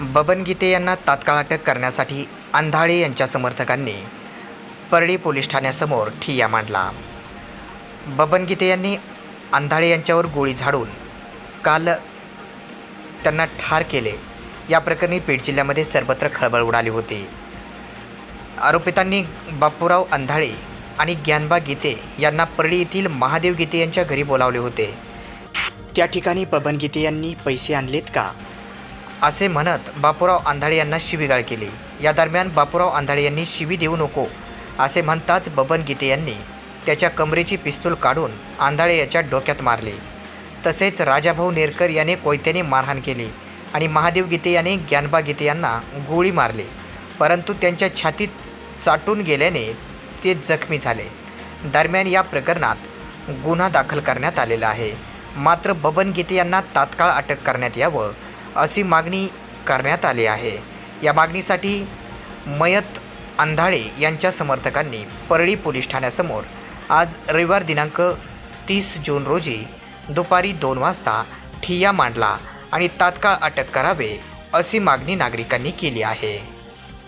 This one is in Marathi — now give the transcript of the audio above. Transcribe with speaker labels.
Speaker 1: बबन गीते यांना तात्काळ अटक करण्यासाठी अंधाळे यांच्या समर्थकांनी परळी पोलीस ठाण्यासमोर ठिय्या मांडला. बबन गीते यांनी अंधाळे यांच्यावर गोळी झाडून काल त्यांना ठार केले. या प्रकरणी बीड जिल्ह्यामध्ये सर्वत्र खळबळ उडाली होती. आरोपितांनी बापूराव अंधाळे आणि ज्ञानबा गीते यांना परळी येथील महादेव गीते यांच्या घरी बोलावले होते. त्या ठिकाणी बबन गीते यांनी पैसे आणलेत का? असे म्हणत बापूराव आंधाळे यांना शिवीगाळ केली. या दरम्यान बापूराव आंधाळे यांनी शिवी देऊ नको असे म्हणताच बबन गीते यांनी त्याच्या कमरेची पिस्तूल काढून आंधाळे याच्या डोक्यात मारले. तसेच राजाभाऊ नेरकर याने कोयत्याने मारहाण केली आणि महादेव गीते याने ज्ञानबा गीते यांना गोळी मारली. परंतु त्यांच्या छातीत चाटून गेल्याने ते जखमी झाले. दरम्यान या प्रकरणात गुन्हा दाखल करण्यात आलेला आहे. मात्र बबन गीते यांना तात्काळ अटक करण्यात यावं अशी मागणी करण्यात आली आहे. या मागणीसाठी मयत अंधाळे यांच्या समर्थकांनी परळी पोलीस ठाण्यासमोर आज रविवार दिनांक तीस जून रोजी दुपारी दोन वाजता ठिय्या मांडला आणि तात्काळ अटक करावे अशी मागणी नागरिकांनी केली आहे.